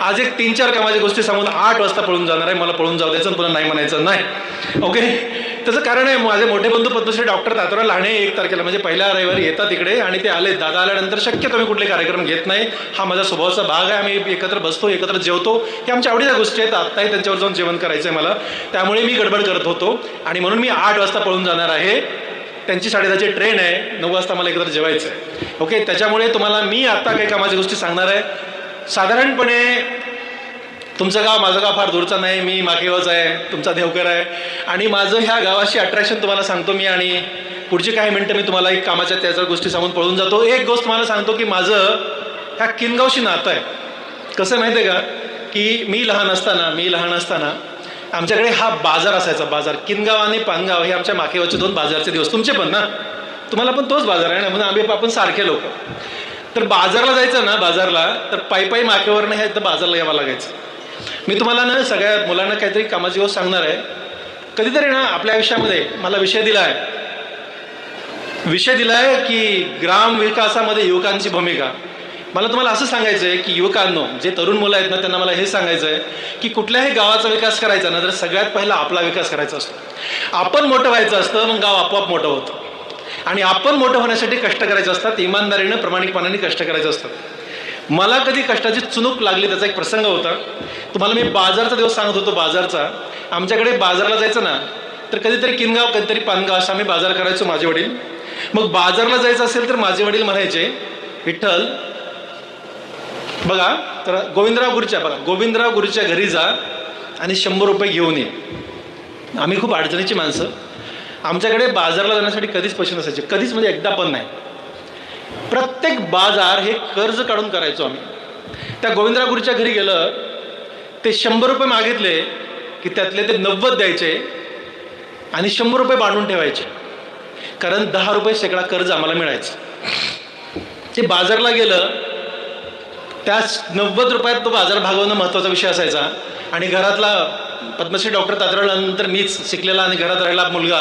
आज एक तीन चार कामाच्या गोष्टी सांगून आठ वाजता पळून जाणार आहे. मला पळून जाऊ द्यायचं पुन्हा नाही म्हणायचं. नाही. ओके त्याचं कारण आहे माझे मोठे बंधू पद्मश्री डॉक्टर तात्याराव लाणे एक तारखेला म्हणजे पहिल्या रविवारी येतात इकडे आणि ते आले. दादा आल्यानंतर शक्यतो मी कुठले कार्यक्रम घेत नाही. हा माझा स्वभावाचा भाग आहे. आम्ही एकत्र बसतो एकत्र जेवतो. हे आमच्या आवडीच्या गोष्टी आहेत. आत्ताही त्यांच्यावर जाऊन जेवण करायचं आहे मला. त्यामुळे मी गडबड करत होतो. आणि म्हणून मी आठ वाजता पळून जाणार आहे. त्यांची साडेदहाची ट्रेन आहे. नऊ वाजता मला एकत्र जेवायचं आहे. ओके त्याच्यामुळे तुम्हाला मी आत्ता काही कामाच्या गोष्टी सांगणार आहे. साधारणपणे तुमचं गाव माझं गाव फार दूरचं नाही. मी माकेवाच आहे. तुमचा देवकर आहे. आणि माझं ह्या गावाशी अट्रॅक्शन तुम्हाला सांगतो मी आणि पुढची काही मिनटं मी तुम्हाला एक कामाच्या त्याच्या गोष्टी सांगून पळून जातो. एक गोष्ट तुम्हाला सांगतो की माझं ह्या किनगावशी नातं आहे. कसं माहिती आहे का? की मी लहान असताना मी लहान असताना आमच्याकडे हा बाजार असायचा. बाजार किनगाव आणि पानगाव हे आमच्या माकेवाचे दोन बाजारचे दिवस. तुमचे पण ना? तुम्हाला पण तोच बाजार आहे ना? म्हणून आम्ही आपण सारखे लोक. तर बाजारला जायचं ना बाजारला तर पायी पायी माकेवरनं हे तर बाजारला यावं लागायचं. मी तुम्हाला ना सगळ्या मुलांना काहीतरी कामाची गोष्ट सांगणार आहे. कधीतरी ना आपल्या आयुष्यामध्ये मला विषय दिला आहे. विषय दिला आहे की ग्राम विकासामध्ये युवकांची भूमिका. मला तुम्हाला असं सांगायचं आहे की युवकांनो जे तरुण मुलं आहेत ना त्यांना मला हे सांगायचं आहे की कुठल्याही गावाचा विकास करायचा ना तर सगळ्यात पहिला आपला विकास करायचा असतो. आपण मोठं व्हायचं असतं मग गाव आपोआप मोठं होतं. आणि आपण मोठं होण्यासाठी कष्ट करायचे असतात इमानदारीनं प्रामाणिकपणाने कष्ट करायचे असतात. मला कधी कष्टाची चुनूक लागली त्याचा एक प्रसंग होता. तुम्हाला मी बाजारचा दिवस सांगत होतो बाजारचा. आमच्याकडे बाजारला जायचं ना तर कधीतरी किनगाव कधीतरी पानगाव असं आम्ही बाजार करायचो माझे वडील. मग बाजारला जायचं असेल तर माझे वडील म्हणायचे विठ्ठल बघा तर गोविंदराव गुरुच्या बघा गोविंदराव गुरुच्या घरी जा आणि शंभर रुपये घेऊन ये. आम्ही खूप अडचणीची माणसं. आमच्याकडे बाजारला जाण्यासाठी कधीच पैसे नसायचे. कधीच म्हणजे एकदा पण नाही. प्रत्येक बाजार हे कर्ज काढून करायचो आम्ही. त्या गोविंदरागुरीच्या घरी गेलं ते शंभर रुपये मागितले की त्यातले ते नव्वद द्यायचे आणि शंभर रुपये बांधून ठेवायचे. कारण दहा रुपये शेकडा कर्ज आम्हाला मिळायचं. ते बाजारला गेलं त्या नव्वद रुपयात तो बाजार भागवणं महत्त्वाचा विषय असायचा. आणि घरातला पद्मश्री डॉक्टर तातरल्यानंतर मीच शिकलेला आणि घरात राहिला मुलगा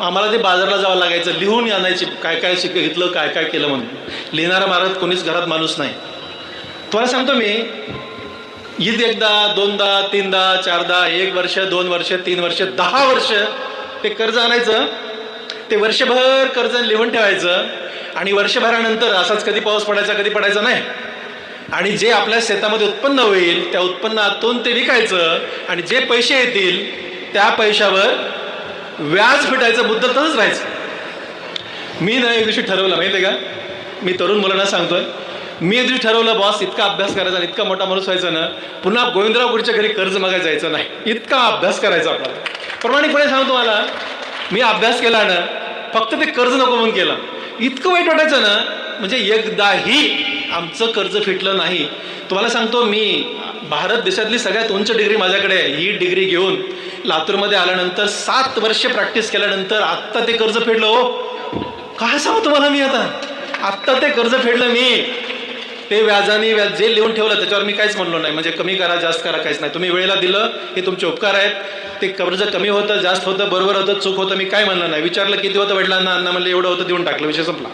आम्हाला ते बाजारला जावं लागायचं. लिहून आणायची काय काय शिक घेतलं काय काय केलं म्हणून. लिहिणारा महाराज कोणीच घरात माणूस नाही. तुम्हाला सांगतो मी ईद एकदा दोनदा तीनदा चारदा एक वर्ष दोन वर्ष तीन वर्ष दहा वर्ष ते कर्ज आणायचं. ते वर्षभर कर्ज लिहून ठेवायचं. आणि वर्षभरानंतर असाच कधी पाऊस पडायचा कधी पडायचा नाही. आणि जे आपल्या शेतामध्ये उत्पन्न होईल त्या उत्पन्नातून ते विकायचं आणि जे पैसे येतील त्या पैशावर व्याज फिटायचं मुद्दल राहायचं. मी ना एक दिवशी ठरवलं माहिती आहे का? मी तरुण मुलांना सांगतोय मी एक दिवशी ठरवलं बॉस इतका अभ्यास करायचा आणि इतका मोठा माणूस व्हायचा ना पुन्हा गोविंदराव गुडच्या घरी कर्ज मागायला जायचं नाही. इतका अभ्यास करायचा आपल्याला. प्रामाणिकपणे सांगतो मला मी अभ्यास केला ना फक्त ते कर्ज नको म्हणून केलं. इतकं वाईट वाटायचं ना म्हणजे एकदाही आमचं कर्ज फिटलं नाही. तुम्हाला सांगतो मी भारत देशातली सगळ्यात उंच डिग्री माझ्याकडे आहे. ही डिग्री घेऊन लातूरमध्ये आल्यानंतर सात वर्ष प्रॅक्टिस केल्यानंतर आत्ता ते कर्ज फेडलं हो. काय सांगू तुम्हाला मी आता? आत्ता ते कर्ज फेडलं मी. ते व्याजाने व्याज जे लिहून ठेवलं त्याच्यावर मी काहीच म्हणलो नाही. म्हणजे कमी करा जास्त करा काहीच नाही. तुम्ही वेळेला दिलं हे तुमचे उपकार आहेत. ते कर्ज कमी होतं जास्त होतं बरोबर होतं चूक होतं मी काय म्हणलं नाही. विचारलं किती होतं वडिलांना अण्णा म्हणलं एवढं होतं देऊन टाकलं विषय संपला.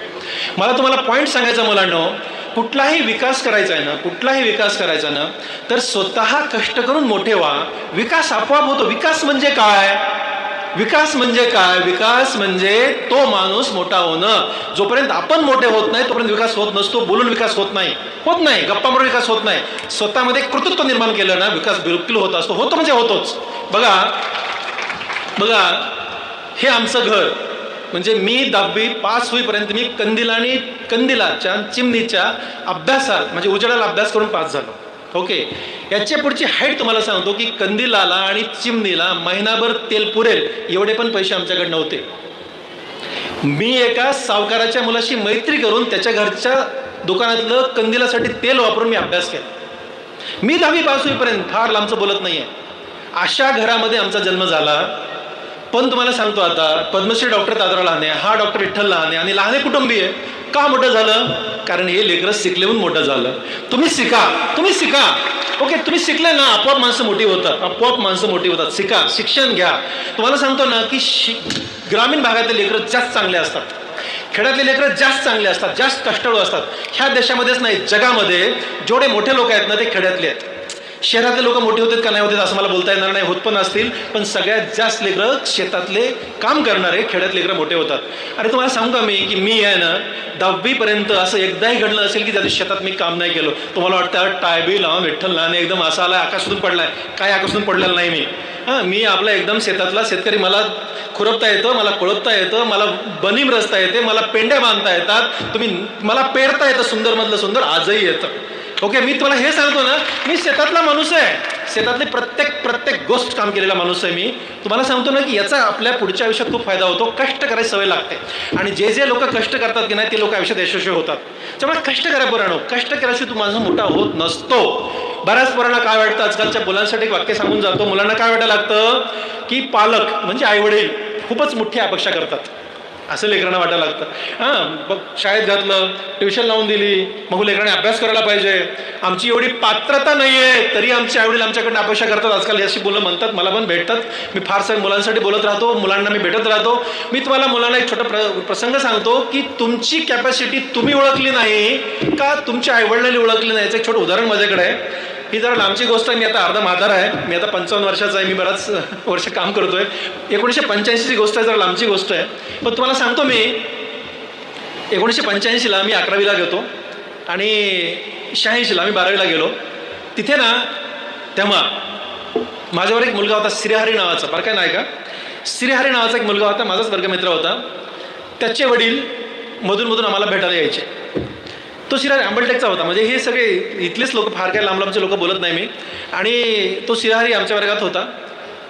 मला तुम्हाला पॉईंट सांगायचा मुलांनो कुठलाही विकास करायचा आहे ना कुठलाही विकास करायचा ना तर स्वतः कष्ट करून मोठे व्हा. विकास आपोआप होतो. विकास म्हणजे काय? विकास म्हणजे काय? विकास म्हणजे तो माणूस मोठा होणं. जोपर्यंत आपण मोठे होत नाही तोपर्यंत विकास होत नसतो बोलून विकास होत नाही. होत नाही गप्पा मारून विकास होत नाही. स्वतःमध्ये कृतित्व निर्माण केलं ना विकास बिलकुल होत असतो. होतो म्हणजे होतोच. बघा बघा हे आमचं घर. म्हणजे मी दहावी पास होईपर्यंत मी कंदिला आणि कंदिलाच्या चिमणीच्या अभ्यासात म्हणजे उजेडाला अभ्यास करून पास झालो. ओके याच्या पुढची हाईट तुम्हाला सांगतो की कंदिलाला आणि चिमणीला महिनाभर तेल पुरेल एवढे पण पैसे आमच्याकडे नव्हते मी एका सावकाराच्या मुलाशी मैत्री करून त्याच्या घरच्या दुकानातलं कंदिलासाठी तेल वापरून मी अभ्यास केला. मी दहावी पास होईपर्यंत फार लांबचं बोलत नाही आहे अशा घरामध्ये आमचा जन्म झाला. पण तुम्हाला सांगतो आता पद्मश्री डॉक्टर दादरा लहाने हा डॉक्टर विठ्ठल लहाने आणि लहाने कुटुंबीय का मोठं झालं? कारण हे लेकरं शिकलेहून मोठं झालं. तुम्ही शिका तुम्ही शिका. ओके तुम्ही शिकले ना आपोआप माणसं मोठी होतात आपोआप माणसं मोठी होतात. शिका शिक्षण घ्या. तुम्हाला सांगतो ना की शि ग्रामीण भागातले लेकरं जास्त चांगले असतात. खेड्यातले लेकरं जास्त चांगले असतात जास्त कष्टाळू असतात. ह्या देशामध्येच नाही जगामध्ये जेवढे मोठे लोक आहेत ना ते खेड्यातले आहेत. शहरातले लोक मोठे होतात का नाही होतात असं मला बोलता येणार नाही होत पण असतील. पण सगळ्यात जास्त लेकरं शेतातले काम करणारे खेड्यात लेकरं मोठे होतात. अरे तुम्हाला सांगू का मी की मी आहे ना दहावीपर्यंत असं एकदाही घडलं असेल की त्या शेतात मी काम नाही केलं. तुम्हाला वाटतं टायबी लावून विठ्ठल लहान एकदम असा आला आकाशातून पडलाय. काय आकाशातून पडलेलं नाही मी. हां मी आपला एकदम शेतातला शेतकरी मला खुरपता येतं मला कोळपता येतं मला बनीम रचता येते मला पेंड्या बांधता येतात. तुम्ही मला पेरता येतं सुंदरमधलं सुंदर आजही येतं. ओके मी तुम्हाला हे सांगतो ना मी शेतातला माणूस आहे. शेतातली प्रत्येक प्रत्येक गोष्ट काम केलेला माणूस आहे मी. तुम्हाला सांगतो ना की याचा आपल्या पुढच्या आयुष्यात खूप फायदा होतो कष्ट करायची सवय लागते. आणि जे जे लोक कष्ट करतात की नाही ते लोक आयुष्यात यशस्वी होतात. त्यामुळे कष्ट करा पोरांनो कष्ट केल्याशिवाय तू माझा मोठा होत नसतो. बऱ्याच पोरांना काय वाटतं? आजकालच्या मुलांसाठी एक वाक्य सांगून जातो. मुलांना काय वाटायला लागतं? की पालक म्हणजे आईवडील खूपच मोठी अपेक्षा करतात. असं लेकरांना वाटायला लागतं. हां बघ शाळेत घातलं ट्युशन लावून दिली. मग लेकराने अभ्यास करायला पाहिजे. आमची एवढी पात्रता नाही आहे तरी आमचे आईवडील आमच्याकडनं अपेक्षा करतात. आजकाल अशी मुलं म्हणतात मला पण भेटतात. मी फार सारे मुलांसाठी बोलत राहतो मुलांना मी भेटत राहतो. मी तुम्हाला मुलांना एक छोटा प्र प्रसंग सांगतो की तुमची कॅपॅसिटी तुम्ही ओळखली नाही का तुमच्या आईवडिलांनी ओळखली नाही? याचं एक छोटं उदाहरण माझ्याकडे आहे. ही जरा लांबची गोष्ट आहे मी आता अर्धा म्हातारा आहे मी आता पंचावन्न वर्षाचा आहे मी बराच वर्ष काम करतोय. एकोणीसशे पंच्याऐंशीची गोष्ट आहे जरा लांबची गोष्ट आहे. पण तुम्हाला सांगतो मी एकोणीसशे पंच्याऐंशीला मी अकरावीला गेलो आणि शहाऐंशीला मी बारावीला गेलो. तिथे ना तेव्हा माझ्यावर एक मुलगा होता श्रीहरी नावाचा. बरं काय नाही का? श्रीहरी नावाचा एक मुलगा होता माझाच वर्गमित्र होता. त्याचे वडील मधून मधून आम्हाला भेटायला यायचे. तो शिरा आंबलटेकचा होता. म्हणजे हे सगळे इथलेच लोक फार काय लांब लांबचे लोक बोलत नाही मी. आणि तो शिराहारी आमच्या वर्गात होता.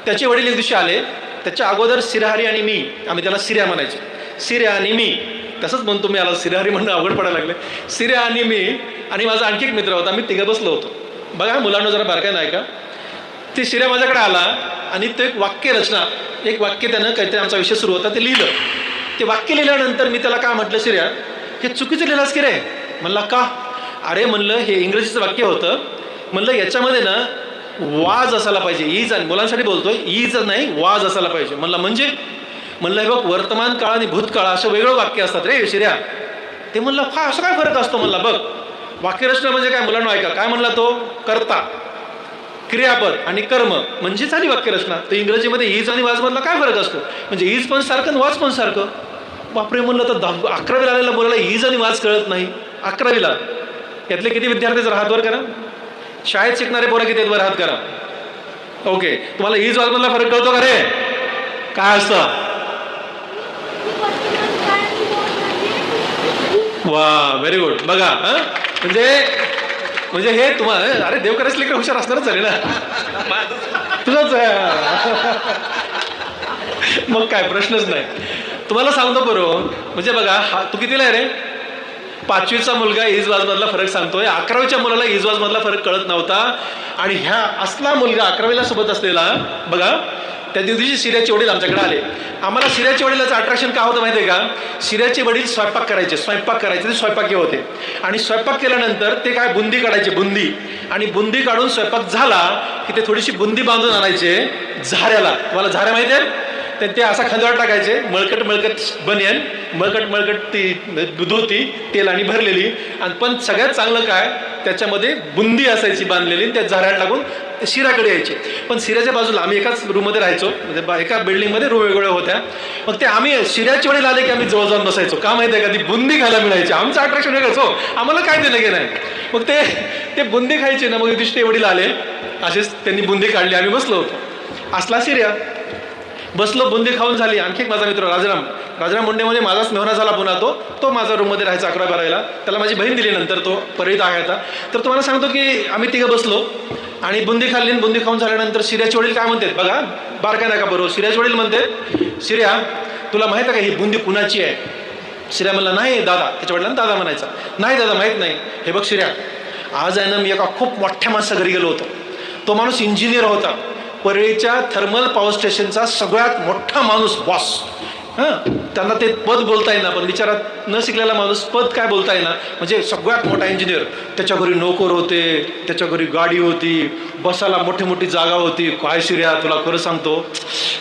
त्याचे वडील एक दिवशी आले. त्याच्या अगोदर सिरहारी आणि मी आम्ही त्याला सिर्या म्हणायचे. सिर्या आणि मी. तसंच म्हणतो मी आला सिरहारी म्हणणं अवघड पडायला लागले. सिर्या आणि मी आणि माझा आणखी एक मित्र होता. मी तिघं बसलो होतो. बघा मुलांना जरा बारकाय नाही का ते शिर्या माझ्याकडे आला आणि ते एक वाक्य रचना एक वाक्य त्यानं काहीतरी आमचा विषय सुरू होता ते लिहिलं. ते वाक्य लिहिल्यानंतर मी त्याला काय म्हटलं शिर्या हे चुकीचं लिहिलास की रे? म्हणला का? अरे म्हणलं हे इंग्रजीचं वाक्य होतं. म्हणलं याच्यामध्ये ना वाज असायला पाहिजे. ईज आणि मुलांसाठी बोलतोय ईज नाही वाज असायला पाहिजे. म्हणलं म्हणजे? म्हणलं हे बघ वर्तमान काळ आणि भूतकाळ असं वेगळं वाक्य असतात रे शिर्या ते म्हणलं हा असं काय फरक असतो? म्हणला बघ वाक्यरचना म्हणजे काय? मुलांना ऐका काय म्हणला तो? करता क्रियापद आणि कर्म म्हणजे झाली वाक्यरचना. तर इंग्रजीमध्ये ईज आणि वाजमधला काय फरक असतो? म्हणजे ईज पण सारखं आणि वाज पण सारखं. बापरे म्हणलं तर दहा अकरावीला आलेला मुलाला ईज आणि वाज कळत नाही. अकरावीला. यातले किती विद्यार्थी जर हात वर करा. शाळेत शिकणारे पोरं किती वर हात करा. ओके. तुम्हाला ईज वाजमधला फरक कळतो का रे? काय असतं? वा व्हेरी गुड बघा हं? म्हणजे म्हणजे हे तुम्हाला अरे देवकरच लेकर हुशार असणारच झाले ना. तुझंच मग काय प्रश्नच नाही. तुम्हाला सांगतो बरो म्हणजे बघा हा तू कितीला आहे रे? पाचवीचा मुलगा इजवाजमधला फरक सांगतोय. अकरावीच्या मुलाला इजवाजमधला फरक कळत नव्हता. आणि ह्या असला मुलगा अकरावीला सोबत असलेला बघा त्या दिवशी सिर्याचे वडील आमच्याकडे आले. आम्हाला सिर्याचे वडिलाचं अट्रॅक्शन का होतं माहिती आहे का? सिर्याचे वडील स्वयंपाक करायचे. स्वयंपाक करायचे ते स्वयंपाकी होते. आणि स्वयंपाक केल्यानंतर ते काय बुंदी काढायचे बुंदी. आणि बुंदी काढून स्वयंपाक झाला की ते थोडीशी बुंदी बांधून आणायचे झाऱ्याला. तुम्हाला झाऱ्या माहिती आहे तर ते असा खांद्यावर टाकायचे. मळकट मळकट बनियन मळकट मळकट ती धोती तेल आणि भरलेली. आणि पण सगळ्यात चांगलं काय त्याच्यामध्ये बुंदी असायची बांधलेली आणि त्या झाऱ्याला टाकून शिराकडे यायचे. पण शिऱ्याच्या बाजूला आम्ही एकाच रूममध्ये राहायचो. म्हणजे बा- एका बिल्डिंगमध्ये रूम वेगवेगळ्या होत्या. मग ते आम्ही शिऱ्याच्या वेळेला आले की आम्ही जवळ जाऊन बसायचो. का माहिती आहे का? ती बुंदी खायला मिळायची. आमचं अट्रॅक्शन वेगळंच हो. आम्हाला काय दिलं की नाही? मग ते ते बुंदी खायचे ना मग एक वडील आले. असेच त्यांनी बुंदी काढली. आम्ही बसलो होतो. असला शिर्या बसलो बुंदी खाऊन झाली. आणखी एक माझा मित्र राजाराम. राजाराम मुंडेमध्ये माझाच मेहना झाला पुन्हा तो. तो माझा रूममध्ये राहायचा अकरा बारायला. त्याला माझी बहीण दिली नंतर तो. परळीत आहे आता. तर तुम्हाला सांगतो की आम्ही तिघं बसलो आणि बुंदी खाल्ली बुंदी खाऊन झाल्यानंतर शिर्याचे वडील काय म्हणतात? बघा बारका नका बरोबर शिर्याचे वडील म्हणते शिर्या तुला माहीत आहे का ही बुंदी कुणाची आहे? शिर्या म्हणला नाही दादा. त्याच्या वडिलांना दादा म्हणायचा नाही दादा माहीत नाही. हे बघ शिर्या आज आहे ना मी एका खूप मोठ्या माणसा घरी गेलो होतो. तो माणूस इंजिनियर होता. परळीच्या थर्मल पॉवर स्टेशनचा सगळ्यात मोठा माणूस बॉस हां? त्यांना ते पद बोलता येईना पण विचारात न शिकलेला माणूस पद काय बोलता येईना? म्हणजे सगळ्यात मोठा इंजिनियर त्याच्या घरी नोकर होते त्याच्या घरी गाडी होती बसायला मोठी मोठी जागा होती. काय शिर्या तुला खरं सांगतो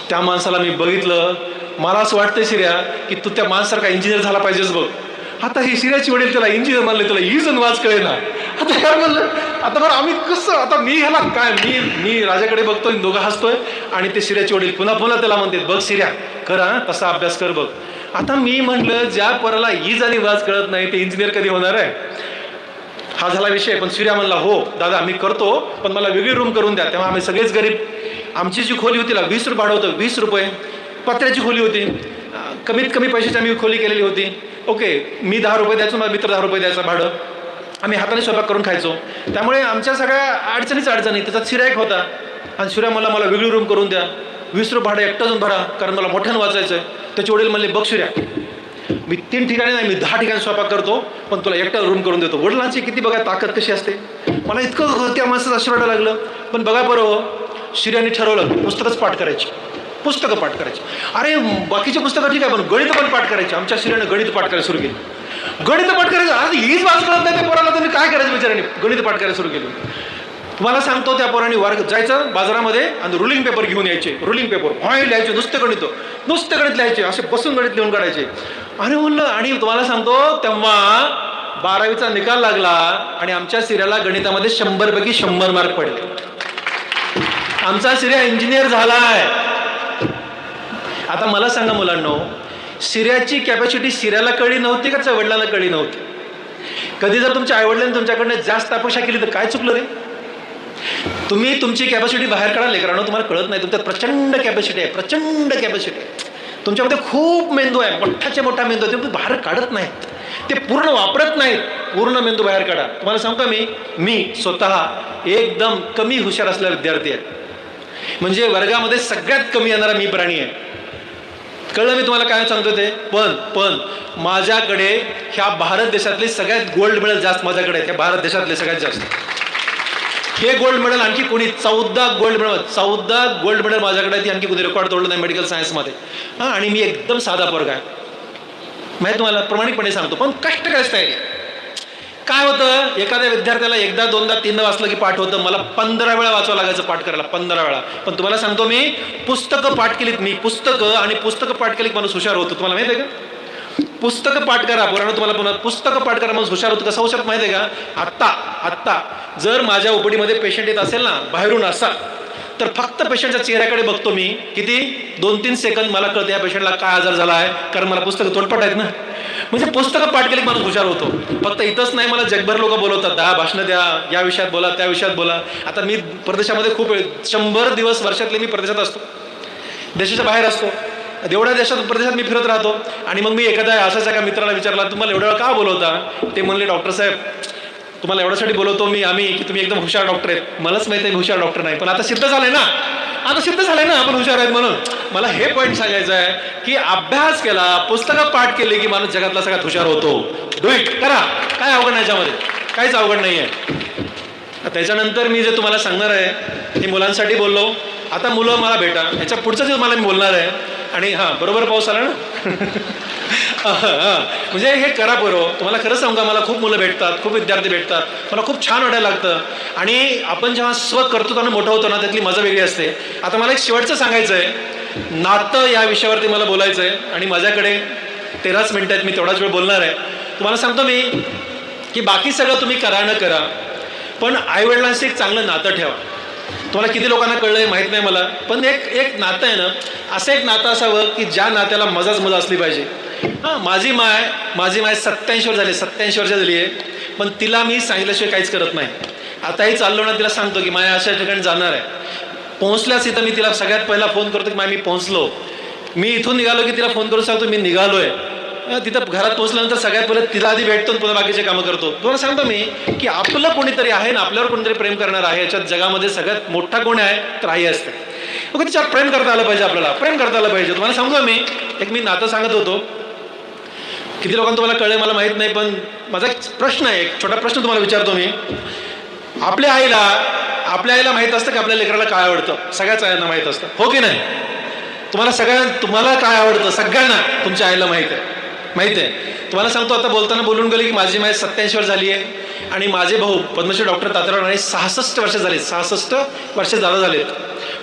त्या माणसाला मी बघितलं. मला असं वाटतं शिर्या की तू त्या माणसासारखा इंजिनियर झाला पाहिजेस बघ. आता हे शिर्याची वडील त्याला इंजिनियर म्हणले त्याला जण वाज कळे ना आता काय म्हणलं आता बरं आम्ही कसं आता मी ह्याला काय मी मी राजाकडे बघतोय दोघं हसतोय आणि ते सिर्याचे वडील पुन्हा पुन्हा त्याला म्हणते बघ सिर्या कर हा? तसा अभ्यास कर बघ. आता मी म्हटलं ज्या पराला ईज आणि वाज कळत नाही ते इंजिनियर कधी होणार आहे? हा झाला विषय पण सूर्या म्हणला हो दादा आम्ही करतो पण मला वेगळी रूम करून द्या. तेव्हा आम्ही सगळेच गरीब. आमची जी खोली होती ना वीस रुपये भाडं होतं वीस रुपये. पत्र्याची खोली होती. कमीत कमी पैशाची आम्ही खोली केलेली होती. ओके मी दहा रुपये द्यायचो माझा मित्र दहा रुपये द्यायचा भाडं. आम्ही हाताने स्वयंपाक करून खायचो. त्यामुळे आमच्या सगळ्या अडचणीच अडचणी त्याचा शिरा एक होता आणि शिरा मला मला वेगळी रूम करून द्या. वीस रुपये भाडं एकटं जाऊन भरा कारण मला मोठ्यानं वाचायचं आहे त्याचे वडील म्हणले बघ शिऱ्या मी तीन ठिकाणी नाही मी दहा ठिकाणी स्वयंपाक करतो पण तुला एकटा रूम करून देतो. वडिलांची किती बघा ताकद कशी असते. मला इतकं त्या माणसाचं आशीर्वाद लागलं. पण बघा बरं हो शिर्याने ठरवलं पुस्तकच पाठ करायची. पुस्तकं पाठ करायची. अरे बाकीचे पुस्तकं ठीक आहे पण गणित पण पाठ करायची. आमच्या शिर्याने गणित पाठ करायला सुरू केली. गणित पाठ करायचं अरे हीच वाच कळत नाही त्या पोराला तुम्ही काय करायचं विचाराने गणित पाठ करायला सुरू केलं. तुम्हाला सांगतो त्या पोरांनी वर्ग जायचं बाजारामध्ये आणि रुलिंग पेपर घेऊन यायचे. रुलिंग पेपर हॉय लिहायचे नुसते गणित. नुसते गणित लिहायचे असे बसून गणित लिहून काढायचे. आणि म्हणलं आणि तुम्हाला सांगतो तेव्हा बारावीचा निकाल लागला आणि आमच्या सिऱ्याला गणितामध्ये शंभर पैकी शंभर मार्क पडले. आमचा सिर्या इंजिनियर झालाय. आता मला सांगा मुलांनो सिऱ्याची कॅपॅसिटी सिर्याला कळली नव्हती का वडिलांना कळली नव्हती? कधी जर तुमच्या आईवडिलांनी तुमच्याकडनं जास्त अपेक्षा केली तर काय चुकलं रे? तुम्ही तुमची कॅपॅसिटी बाहेर काढा लेकरांनो तुम्हाला कळत नाही. तुमच्यात प्रचंड कॅपॅसिटी आहे प्रचंड कॅपॅसिटी आहे. तुमच्यामध्ये खूप मेंदू आहे मोठाचे मोठा मेंदू आहे. ते तुम्ही बाहेर काढत नाहीत ते पूर्ण वापरत नाहीत. पूर्ण मेंदू बाहेर काढा. तुम्हाला सांगतो मी मी स्वतः एकदम कमी हुशार असलेला विद्यार्थी आहे. म्हणजे वर्गामध्ये सगळ्यात कमी येणारा मी प्राणी आहे. कळलं मी तुम्हाला काय सांगतो ते? पण पण माझ्याकडे ह्या भारत देशातले सगळ्यात गोल्ड मेडल जास्त माझ्याकडे आहेत. भारत देशातले सगळ्यात जास्त. हे गोल्ड मेडल आणखी कोणी चौदा गोल्ड मेडल चौदा गोल्ड मेडल माझ्याकडे ती आणखी कोणी रेकॉर्ड तोडलं नाही मेडिकल सायन्समध्ये हां आणि मी एकदम साधा पोरगा आहे. माहिती तुम्हाला प्रामाणिकपणे सांगतो. पण कष्ट कष्ट आहे काय होतं? एखाद्या विद्यार्थ्याला एकदा दोनदा तीनदा वाचलं की पाठ होतं. मला पंधरा वेळा वाचावं लागायचं पाठ करायला पंधरा वेळा. पण तुम्हाला सांगतो मी पुस्तकं पाठ केलीत मी. पुस्तकं आणि पुस्तकं पाठ केली माणूस हुशार होतो. तुम्हाला माहिती आहे का? पुस्तकं पाठ करा. पुराण तुम्हाला पुन्हा. पुस्तकं पाठ करा माणूस हुशार होतं. कसं हुशार माहिती आहे का? आत्ता आत्ता. जर माझ्या ओपीडीमध्ये पेशंट येत असेल ना बाहेरून असा तर फक्त पेशंटच्या चेहऱ्याकडे बघतो मी. किती? दोन तीन सेकंद मला कळतं या पेशंटला काय आजार झाला आहे. कारण मला पुस्तकं तोंडपट आहेत ना. म्हणजे पुस्तकं पाठ केली माणूस हुशार होतो. फक्त इथंच नाही मला जगभर लोक बोलवतात. दहा भाषणं द्या या विषयात बोला त्या विषयात बोला. आता मी परदेशामध्ये खूप वेळ शंभर दिवस वर्षातले मी परदेशात असतो. देशाच्या बाहेर असतो. एवढ्या देशात प्रदेशात मी फिरत राहतो. आणि मग मी एखाद्या असाच एका मित्राला विचारला तुम्हाला एवढ्या वेळ का बोलवता? ते म्हणले डॉक्टर साहेब तुम्हाला एवढ्यासाठी बोलवतो मी आम्ही की तुम्ही एकदम हुशार डॉक्टर आहेत. मलाच माहिती आहे हुशार डॉक्टर नाही पण आता सिद्ध झालंय ना. आता सिद्ध झालंय ना आपण हुशार आहेत म्हणून. मला हे पॉईंट सांगायचं आहे की अभ्यास केला पुस्तकं पाठ केली की माणूस जगातला सगळ्यात हुशार होतो. डू इट करा. काय अवघड नाही याच्यामध्ये. काहीच अवघड नाही आहे त्याच्यानंतर मी जे तुम्हाला सांगणार आहे हे मुलांसाठी बोललो. आता मुलं मला भेटा ह्याच्या पुढचं जे मला मी बोलणार आहे. आणि हां बरोबर पाऊस आला ना? हां म्हणजे हे करा बरोबर तुम्हाला खरं सांगा मला खूप मुलं भेटतात खूप विद्यार्थी भेटतात. मला खूप छान वाटायला लागतं. आणि आपण जेव्हा स्व कर्तृत्वानं मोठं होतो ना त्यातली मजा वेगळी असते. आता मला एक शेवटचं सांगायचं आहे नातं या विषयावरती मला बोलायचं आहे आणि माझ्याकडे तेराच मिनटं आहेत मी तेवढाच वेळ बोलणार आहे. तुम्हाला सांगतो मी की बाकी सगळं तुम्ही करा न करा पण आईवडिलांशी एक चांगलं नातं ठेवा. तुम्हाला किती लोकांना कळलं आहे माहीत नाही मला. पण एक एक नातं आहे ना असं एक नातं असावं की ज्या नात्याला मजाच मजा असली पाहिजे. हां माझी माय माझी माय सत्याऐंशी वर्ष झाली सत्याऐंशी वर्ष झाली आहे पण तिला मी सांगितल्याशिवाय काहीच करत नाही. आताही चाललो ना तिला सांगतो की माया अशा ठिकाणी जाणार आहे. पोहोचल्याच इथं मी तिला सगळ्यात पहिला फोन करतो की माय मी पोहोचलो. मी इथून निघालो की तिला फोन करून सांगतो मी निघालो आहे तिथं घरात पोहोचल्यानंतर सगळ्यात पहिले तिला आधी भेटतो आणि पुन्हा बाकीचे कामं करतो. तुम्हाला सांगतो मी की आपलं कोणीतरी आहे ना आपल्यावर कोणीतरी प्रेम करणार आहे याच्यात जगामध्ये सगळ्यात मोठा कोण आहे तर आई असते. मग तिच्यावर प्रेम करता आलं पाहिजे आपल्याला. प्रेम करता आलं पाहिजे. तुम्हाला सांगतो मी एक मी नातं सांगत होतो. किती लोकांना तुम्हाला कळलं मला माहीत नाही पण माझा एक प्रश्न आहे एक छोटा प्रश्न तुम्हाला विचारतो मी. आपल्या आईला आपल्या आईला माहीत असतं की आपल्या लेकराला काय आवडतं? सगळ्याच आईना माहीत असतं. हो की नाही? तुम्हाला सगळ्या तुम्हाला काय आवडतं? सगळ्यांना तुमच्या आईला माहीत आहे. माहीत आहे. तुम्हाला सांगतो आता बोलताना बोलून गेले की माझी माय सत्याऐंशी वर्ष झाली आहे. आणि माझे भाऊ पद्मश्री डॉक्टर तात्याराव राणे सहासष्ट वर्ष झाले सहासष्ट वर्ष जादा झालेत.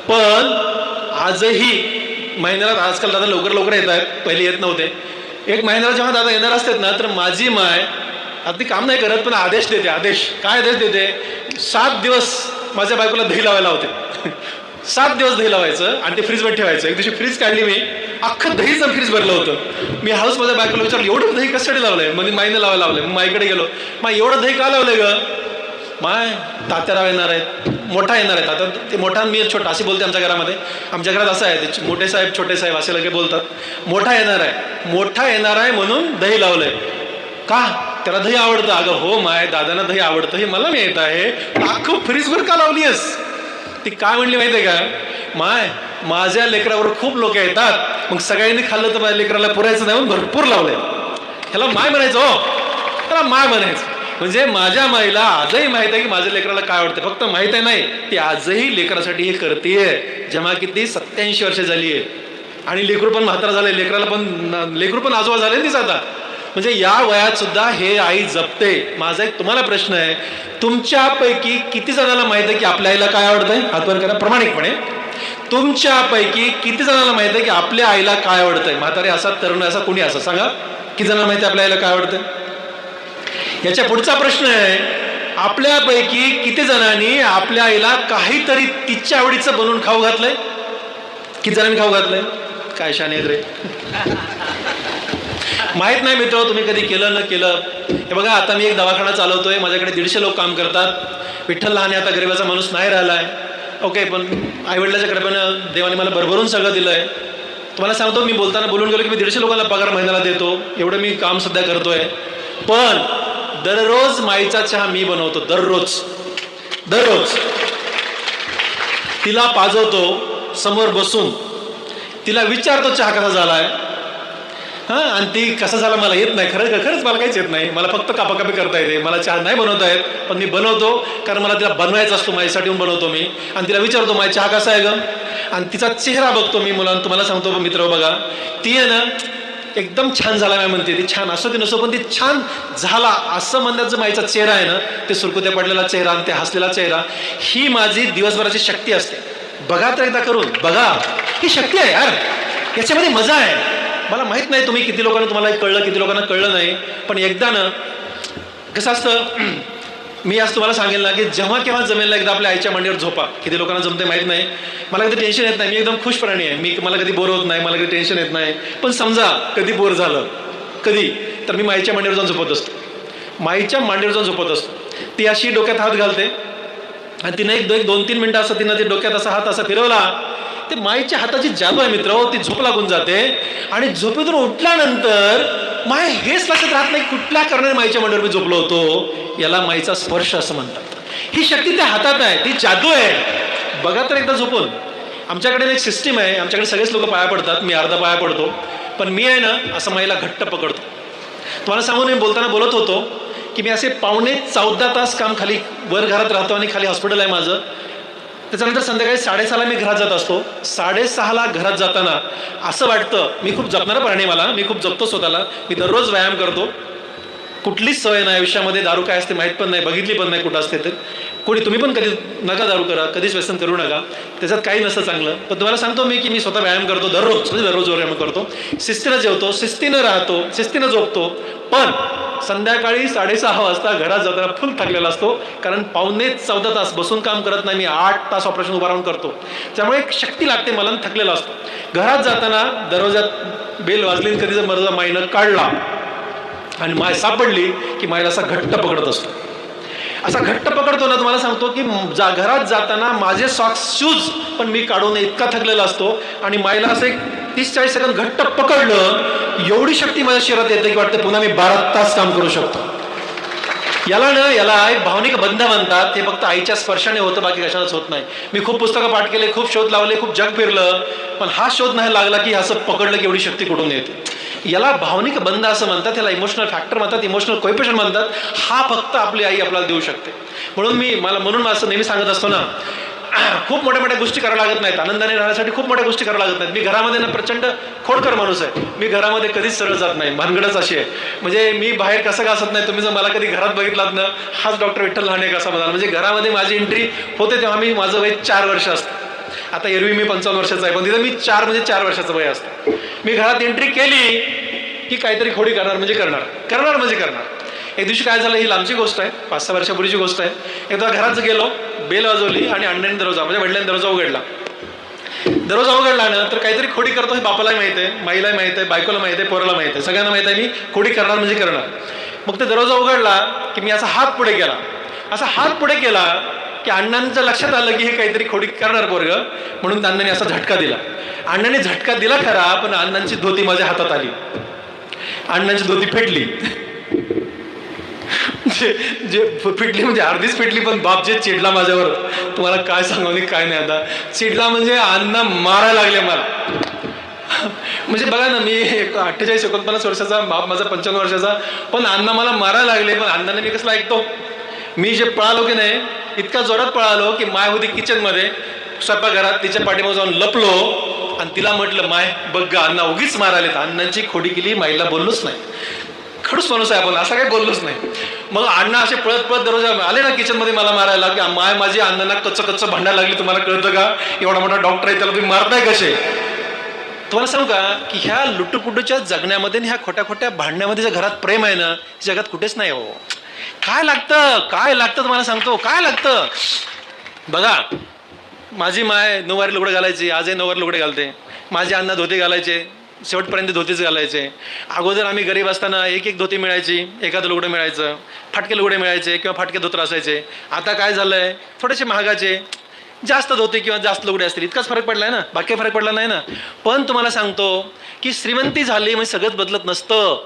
पण आजही महिन्याला आजकाल दादा लवकर लवकर येत आहेत. पहिले येत नव्हते. एक महिन्याला जेव्हा दादा येणार असतात ना तर माझी माय आता ती काम नाही करत पण आदेश देते आदेश. काय आदेश देते? सात दिवस माझ्या बायकोला दही लावायला होते. सात दिवस दही लावायचं आणि ते फ्रीजमध्ये ठेवायचं. एक दिवशी फ्रीज काढली मी. अख्खं दहीचं फ्रीज भरलं होतं. मी हाऊस माझ्या बायकोला विचारलं एवढं दही कशासाठी लावलंय? म्हणजे माईने लावायला लावलंय. मग माईकडे गेलो. माय एवढं दही का लावलंय ग? माय तात्याराव येणार आहेत. मोठा येणार आहेत आता ते मोठा मी छोटा असे बोलते आमच्या घरामध्ये. आमच्या घरात असं आहे ते मोठे साहेब छोटे साहेब असे लगे बोलतात. मोठा येणार आहे. मोठा येणार आहे म्हणून दही लावलंय. का? त्याला दही आवडतं? अगं हो माय दादांना दही आवडतं. हे मला माहीत आहे. अख्खं फ्रीजवर का लावली आहेस ती काय म्हणली माहिती आहे का? माय माझ्या लेकरावर खूप लोक येतात. मग सगळ्यांनी खाल्लं तर माझ्या लेकराला पुरायचं नाही म्हणून भरपूर लावलंय. ह्याला माय म्हणायचं हो. त्याला माय म्हणायचं. म्हणजे माझ्या माईला आजही माहीत आहे की माझ्या लेकराला काय आवडतं. फक्त माहीत आहे नाही ती आजही लेकरासाठी हे करतेय. जेव्हा किती सत्याऐंशी वर्ष झाली आहे आणि लेकरू पण म्हातारा झाले लेकराला पण लेकरू पण आजोबा झाले तीच आता. म्हणजे या वयात सुद्धा हे आई जपते. माझा एक तुम्हाला प्रश्न आहे. तुमच्यापैकी किती जणांना माहीत आहे की आपल्या आईला काय आवडतंय? हातवर करा. प्रामाणिकपणे. तुमच्यापैकी किती जणांना माहीत आहे की आपल्या आईला काय आवडतंय? म्हातारे असा तरुण असा कोणी असं सांगा. किती जणांना माहिती आहे आपल्या आईला काय आवडतंय? याच्या पुढचा प्रश्न आहे. आपल्यापैकी किती जणांनी आपल्या आईला काहीतरी तिच्या आवडीचं बनवून खाऊ घातलंय? किती जणांनी खाऊ घातलंय? काय शाने रे. माहीत नाही मित्र तुम्ही कधी केलं न केलं. हे बघा आता मी एक दवाखाना चालवतोय माझ्याकडे दीडशे लोक काम करतात. विठ्ठल लहाने आता गरिबाचा माणूस नाही राहिलाय. ओके पण आईवडिलाच्याकडे पण देवाने मला भरभरून सगळं दिलंय. तुम्हाला सांगतो मी बोलताना बोलून गेलो की मी दीडशे लोकांना पगार महिन्याला देतो. एवढं मी काम सध्या करतोय. पण दररोज माईचा चहा मी बनवतो दररोज. दररोज. तिला पाजवतो समोर बसून. तिला विचारतो चहा कसा झालाय? हां आणि ती कसं झालं मला येत नाही. खरं खरंच मला काहीच येत नाही. मला फक्त कापाकापी करता येते. मला चहा नाही बनवता येत पण मी बनवतो कारण मला तिला बनवायचा असतो माझ्यासाठी बनवतो मी. आणि तिला विचारतो माझा चहा कसा आहे ग? आणि तिचा चेहरा बघतो मी मुलांना. तुम्हाला सांगतो मित्र बघा. ती आहे ना एकदम छान झाला नाही म्हणते. ती छान असो ती नसो पण ती छान झाला असं म्हणण्याचं माईचा चेहरा आहे ना ते सुरकुत्या पडलेला चेहरा आणि ते हसलेला चेहरा ही माझी दिवसभराची शक्ती असते. बघा तर एकदा करून बघा. ही शक्ती आहे यार. याच्यामध्ये मजा आहे. मला माहीत नाही तुम्ही किती लोकांना तुम्हाला कळलं किती लोकांना कळलं नाही पण एकदा ना कसं असतं मी आज तुम्हाला सांगेल ना की जेव्हा केव्हा जमेल ना एकदा आपल्या आईच्या मांडीवर झोपा. किती लोकांना जमते माहीत नाही. मला कधी टेन्शन येत नाही. मी एकदम खुश प्राणी आहे. मी मला कधी बोर होत नाही. मला कधी टेन्शन येत नाही. पण समजा कधी बोर झालं. कधी? तर मी माईच्या मांडीवर जाऊन झोपत असतो. माईच्या मांडीवर जाऊन झोपत असतो. ती अशी डोक्यात हात घालते. आणि तिने एक दोन तीन मिनटं असं तिनं ते डोक्यात असा हात असा फिरवला ते मायच्या हाताची जादू आहे मित्र ती झोप लागून जाते. आणि झोपेतून उठल्यानंतर माय हेच लक्षात राहत नाही कुठल्या कारणाने माईच्या मंडळ मी झोपलो होतो. याला माईचा स्पर्श असं म्हणतात. ही शक्ती त्या हातात आहे ती जादू आहे. बघा तर एकदा झोपून. आमच्याकडे एक सिस्टीम आहे आमच्याकडे सगळेच लोक पाया पडतात मी अर्धा पाया पडतो. पण मी आहे ना असं माईला घट्ट पकडतो. तुम्हाला सांगून मी बोलताना बोलत होतो की मी असे पावणे चौदा तास काम खाली वर घरात राहतो आणि खाली हॉस्पिटल आहे माझं. त्याच्यानंतर संध्याकाळी साडेसहाला मी घरात जात असतो. साडेसहाला घरात जाताना असं वाटतं मी खूप जपणारा प्राणी मला मी खूप जपतो स्वतःला. मी दररोज व्यायाम करतो. कुठलीच सवय नाही आयुष्यामध्ये दारू काय असते माहीत पण नाही बघितली पण नाही कुठं असते तर. कोणी तुम्ही पण कधी नका दारू करा कधीच व्यसन करू नका. त्याच्यात काही नसतं चांगलं. पण तुम्हाला सांगतो मी की मी स्वतः व्यायाम करतो दररोज म्हणजे दररोज व्यायाम करतो. शिस्तीनं जेवतो शिस्तीनं राहतो शिस्तीनं झोपतो. पण संध्याकाळी साडेसहा वाजता घरात जाताना फुल थकलेला असतो. कारण पावणे चौदा तास बसून काम करत नाही मी आठ तास ऑपरेशन उभा राहून करतो. त्यामुळे एक शक्ती लागते मला थकलेला असतो. घरात जाताना दरवाजात बेल वाजली आणि कधी जर मर्जा माईनं काढला आणि माय सापडली की मायला असा घट्ट पकडत असतो. असा घट्ट पकडतो ना तुम्हाला सांगतो की जा घरात जाताना माझे सॉक्स शूज पण मी काढून इतका थकलेला असतो आणि मायला असं एक तीस चाळीस सेकंद घट्ट पकडलं एवढी शक्ती माझ्या शरीरात येते की वाटतं पुन्हा मी बारा तास काम करू शकतो. याला ना याला एक भावनिक बंध म्हणतात ते फक्त आईच्या स्पर्शाने होतं बाकी कशालाच होत नाही. मी खूप पुस्तकं पाठ केले खूप शोध लावले खूप जग फिरलं पण हा शोध नाही लागला की असं पकडलं की एवढी शक्ती कुठून येते. याला भावनिक बंध असं म्हणतात त्याला इमोशनल फॅक्टर म्हणतात इमोशनल कोइपेशन म्हणतात. हा फक्त आपली आई आपल्याला देऊ शकते. म्हणून मी मला म्हणून असं नेहमी सांगत असतो ना खूप मोठ्या मोठ्या गोष्टी कराव्या लागत नाहीत. आनंदाने राहण्यासाठी खूप मोठ्या गोष्टी कराव्या लागत नाहीत. मी घरामध्ये ना प्रचंड खोडकर माणूस आहे. मी घरामध्ये कधीच सरळ जात नाही. भानगडच अशी आहे. म्हणजे मी बाहेर कसं घासत नाही तुम्ही जर मला कधी घरात बघितलात ना हाच डॉक्टर विठ्ठल लहाने कसा म्हणाल म्हणजे घरामध्ये माझी एंट्री होते तेव्हा मी माझं वय चार वर्ष असतं. आता एरवी मी पंचावन्न वर्षाचा आहे पण तिथं मी चार म्हणजे चार वर्षाचं वय असतं. मी घरात एंट्री केली की काहीतरी खोडी करणार म्हणजे करणार. करणार म्हणजे करणार. एक दिवशी काय झालं ही लांबची गोष्ट आहे पाच सहा वर्षापूर्वीची गोष्ट आहे. एकदा घरात गेलो बेल वाजवली आणि अंड्याने दरवाजा म्हणजे वडिलांनी दरवाजा उघडला. दरवाजा उघडला ना तर काहीतरी खोडी करतो हे बापालाही माहिती आहे माईलाही माहिती आहे बायकोला माहिती आहे पोराला माहिती आहे. सगळ्यांना माहिती आहे मी खोडी करणार म्हणजे करणार. मग ते दरवाजा उघडला की मी असा हात पुढे केला. असा हात पुढे केला की अण्णांच्या लक्षात आलं की हे काहीतरी खोडी करणार पोरग म्हणून अण्णांनी असा झटका दिला. अण्णाने झटका दिला खरा पण अण्णांची धोती माझ्या हातात आली. अण्णांची धोती फेटली. जे जे फिटली म्हणजे अर्धीच फिटली पण बाप जे चिडला माझ्यावर तुम्हाला काय सांगू काय नाही आता. चिडला म्हणजे अण्णा मारायला लागले मला. म्हणजे बघा ना मी एक अठ्ठेचाळीस एकोणपन्नास वर्षाचा बाप माझा पंच्याण्णव वर्षाचा पण अण्णा मला मारायला लागले पण अण्णाने मी कसं ऐकतो? मी जे पळालो की नाही इतका जोरात पळालो की माय होती किचनमध्ये स्वयंपाकघरात तिच्या पाठीमागे जाऊन लपलो आणि तिला म्हटलं माय बघ ग अण्णा उगीच मारायले अण्णांची खोडी केली माईला बोललोच नाही. खडूस माणूस आहे आपण असं काही बोललोच नाही. मग अण्णा असे पळत पळत दरवाजा आले ना किचनमध्ये मला मारायला की माय माझी अण्णांना कच्च कच्च भांडायला लागली तुम्हाला कळतं का? एवढा मोठा डॉक्टर आहे त्याला तुम्ही मारताय कसे? तुम्हाला सांगू का की ह्या लुटूपुटूच्या जगण्यामध्ये ह्या खोट्या खोट्या भांडण्यामध्ये ज्या घरात प्रेम आहे ना जगात कुठेच नाही हो. काय लागतं? काय लागतं तुम्हाला सांगतो? काय लागतं? बघा माझी माय नऊवारी लुगडे घालायची आजही नऊवारी लुगडे घालते. माझे अण्णा धोती घालायचे शेवटपर्यंत धोतीच घालायचे. अगोदर आम्ही गरीब असताना एक एक धोती मिळायची एखादं लुगडं मिळायचं फाटके लुगडे मिळायचे किंवा फाटके धोतर असायचे. आता काय झालंय? थोडेसे महागाचे जास्त धोते किंवा जास्त लुगडे असतील. इतकाच फरक पडलाय ना? बाकी फरक पडला नाही ना? पण तुम्हाला सांगतो की श्रीमंती झाली म्हणजे सगळंच बदलत नसतं.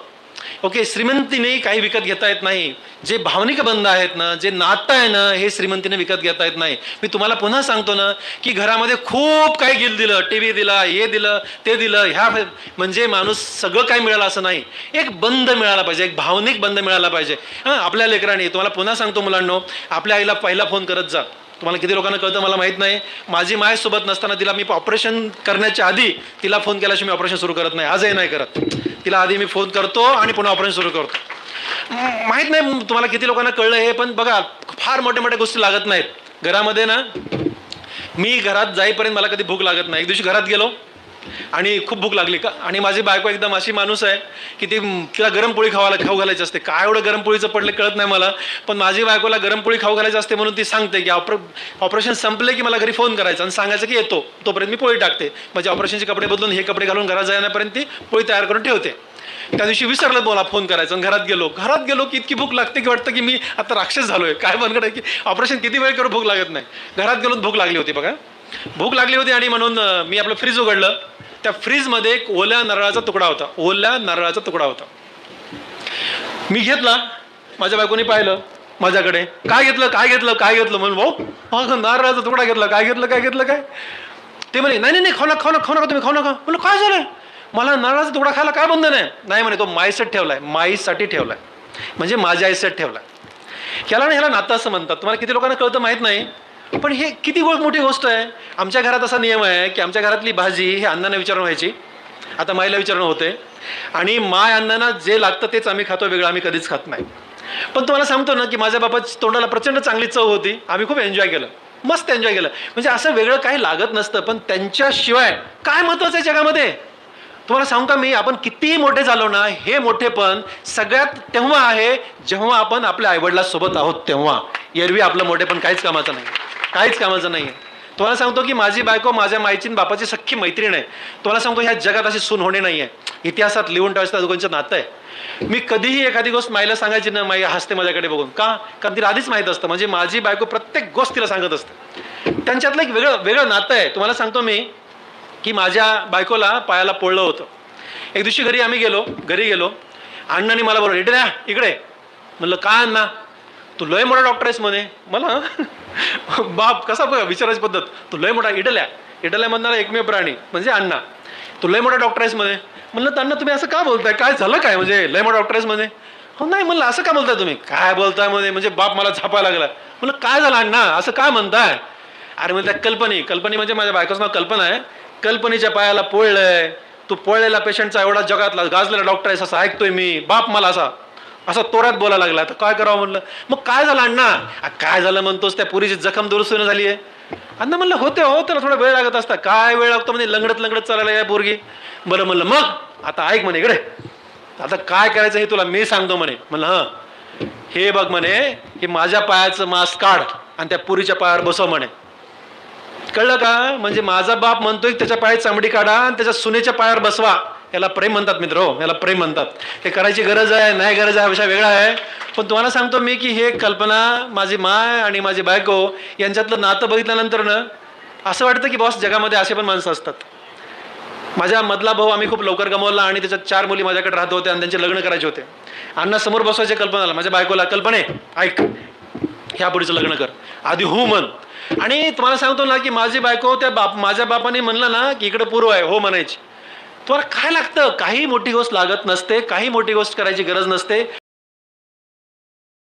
ओके श्रीमंतीने काही विकत घेता येत नाही. जे भावनिक बंध आहेत ना जे नातं आहे ना हे श्रीमंतीने विकत घेता येत नाही. मी तुम्हाला पुन्हा सांगतो ना की घरामध्ये खूप काही गिल दिलं टी व्ही दिला हे दिलं ते दिलं ह्या म्हणजे माणूस सगळं काही मिळालं असं नाही. एक बंध मिळाला पाहिजे एक भावनिक बंध मिळाला पाहिजे. हां आपल्या लेकरांनी तुम्हाला पुन्हा सांगतो मुलांनो आपल्या आईला पहिला फोन करत जा. तुम्हाला किती लोकांना कळतं मला माहीत नाही. माझी माय सोबत नसताना तिला मी ऑपरेशन करण्याच्या आधी तिला फोन केल्याशिवाय मी ऑपरेशन सुरू करत नाही. आजही नाही करत. तिला आधी मी फोन करतो आणि पुन्हा ऑपरेशन सुरू करतो. माहीत नाही तुम्हाला किती लोकांना कळलं हे पण बघा फार मोठ्या मोठ्या गोष्टी लागत नाहीत. घरामध्ये ना मी घरात जाईपर्यंत मला कधी भूक लागत नाही. एक दिवशी घरात गेलो आणि खूप भूक लागली. का आणि माझी बायको एकदम अशी माणूस आहे की ती तिला गरम पोळी खावायला खाऊ घालायची असते. काय एवढं गरम पोळीचं पडलं कळत नाही मला. पण माझी बायकोला गरम पोळी खाऊ घालायची असते म्हणून ती सांगते की ऑपर ऑपरेशन संपले की मला घरी फोन करायचा. आणि सांगायचं की येतो. तोपर्यंत मी पोळी टाकते. म्हणजे ऑपरेशनचे कपडे बदलून हे कपडे घालून घरात जाण्यापर्यंत ती पोळी तयार करून ठेवते. त्या दिवशी विसरलं मला फोन करायचं आणि घरात गेलो. घरात गेलो की इतकी भूक लागते की वाटतं की मी आता राक्षस झालोय. काय बनकड आहे की ऑपरेशन किती वेळ करू भूक लागत नाही. घरात गेलो भूक लागली होती बघा. भूक लागली होती आणि म्हणून मी आपलं फ्रीज उघडलं. त्या फ्रीजमध्ये एक ओल्या नारळाचा तुकडा होता. ओल्या नारळाचा तुकडा होता. मी घेतला. माझ्या बायकोनी पाहिलं. माझ्याकडे काय घेतलं? काय घेतलं? काय घेतलं? म्हणून भाऊ अगं नारळाचा तुकडा घेतला. काय घेतलं? काय घेतलं? काय? ते म्हणे नाही नाही नाही खाऊ नका खाऊ नका खाऊ नका तुम्ही खाऊ नका. म्हणलं काय झालं? मला नारळाचा तुकडा खायला काय बंधन आहे? नाही म्हणे तो माईसाठी ठेवलाय. माईसाठी ठेवलाय. म्हणजे माझ्या आईसाठी ठेवलाय. ह्याला ना ह्याला नातं असं म्हणतात. तुम्हाला किती लोकांना कळतं माहीत नाही. पण हे किती गो मोठी गोष्ट आहे. आमच्या घरात असा नियम आहे की आमच्या घरातली भाजी हे अण्णांना विचारून व्हायची. आता माईला विचारणं होते आणि माय अण्णांना जे लागतं तेच आम्ही खातो वेगळं आम्ही कधीच खात नाही. पण तुम्हाला सांगतो ना की माझ्या बाबा तोंडाला प्रचंड चांगली चव होती. आम्ही खूप एन्जॉय केलं. मस्त एन्जॉय केलं. म्हणजे असं वेगळं काही लागत नसतं पण त्यांच्याशिवाय काय महत्त्वाचं आहे जगामध्ये? तुम्हाला सांगू का मी? आपण कितीही मोठे झालो ना हे मोठेपण सगळ्यात तेव्हा आहे जेव्हा आपण आपल्या आईवडिलांसोबत आहोत तेव्हा. एरवी आपलं मोठेपण काहीच कामाचं नाही. काहीच कामाचं नाही आहे तुम्हाला सांगतो की माझी बायको माझ्या माईची बापाची सख्खी मैत्रीण आहे. तुम्हाला सांगतो ह्या जगात अशी सून होणे नाही आहे इतिहासात लिहून ठेवायचं दोघांचं नातं आहे. मी कधीही एखादी गोष्ट माईला सांगायची ना माई हसते माझ्याकडे बघून. का? कारण तिला आधीच माहीत असतं. म्हणजे माझी बायको प्रत्येक गोष्ट तिला सांगत असते. त्यांच्यातलं एक वेगळं वेगळं नातं आहे. तुम्हाला सांगतो मी की माझ्या बायकोला पायाला पोळलं होतं. एक दिवशी घरी आम्ही गेलो घरी गेलो. अण्णाने मला बरोबर इकडे या, इकडे. म्हणलं काय अण्णा? तू लय मोठा डॉक्टर आहेस म्हणे. मला? बाप कसा बघा विचारायची पद्धत. तू लय मोठा इडल्या. इडल्या म्हणणारा एकमेव प्राणी म्हणजे अण्णा. तू लय मोठा डॉक्टर आहेस म्हणे. म्हणलं तर अण्णा तुम्ही असं का बोलताय? काय झालं काय? म्हणजे लय मोठा डॉक्टर आहेस म्हणे. हो नाही म्हणलं असं का बोलताय तुम्ही? काय बोलताय म्हणे? म्हणजे बाप मला झापायला लागला. म्हणलं काय झालं अण्णा? असं काय म्हणताय? अरे म्हणजे त्या कल्पनी. कल्पनी म्हणजे माझ्या बायकोचं नाव कल्पना आहे. कल्पनीच्या पायाला पोळलंय. तू पोळलेला पेशंटचा एवढा जगातला गाजलेला डॉक्टर आहेस असं ऐकतोय मी. बाप मला असा. असं तोऱ्यात बोलायला लागला. तर काय करावं म्हणलं? मग काय झालं अण्णा? काय झालं म्हणतोस? त्या पुरीची जखम दुरुस्त न झाली आहे अण्णा म्हणलं होते हो त्याला थोडा वेळ लागत असता. काय वेळ लागतो म्हणजे लंगडत लंगडत चालायला या पोरगी? बरं म्हणलं मग आता ऐक म्हणे इकडे. आता काय करायचं हे तुला मी सांगतो म्हणे. म्हणलं हां. हे बघ म्हणे हे माझ्या पायाचं मास्क काढ आणि त्या पुरीच्या पायावर बसव म्हणे. कळलं का? म्हणजे माझा बाप म्हणतोय की त्याच्या पायात चांबडी काढा आणि त्याच्या सुनेच्या पायावर बसवा. याला प्रेम म्हणतात मित्र हो याला प्रेम म्हणतात. हे करायची गरज आहे नाही गरज आहे विषय वेगळा आहे. पण तुम्हाला सांगतो मी की हे कल्पना माझी माय आणि माझी बायको यांच्यातलं नातं बघितल्यानंतर ना असं वाटतं की बॉस जगामध्ये असे पण माणसं असतात. माझ्या मधला भाऊ आम्ही खूप लवकर गमावला आणि त्याच्यात चार मुली माझ्याकडे राहत होत्या आणि त्यांचे लग्न करायचे होते. अण्णा समोर बसवायचे कल्पनाला माझ्या बायकोला कल्पने ऐक ह्या पुढचं लग्न कर. आधी हो म्हण. आणि तुम्हाला सांगतो ना की माझी बायको त्या बाप माझ्या बापाने म्हणलं ना की इकडे पूर्व आहे हो म्हणायची. तुम्हाला काय लागतं? काही मोठी गोष्ट लागत नसते काही मोठी गोष्ट करायची गरज नसते.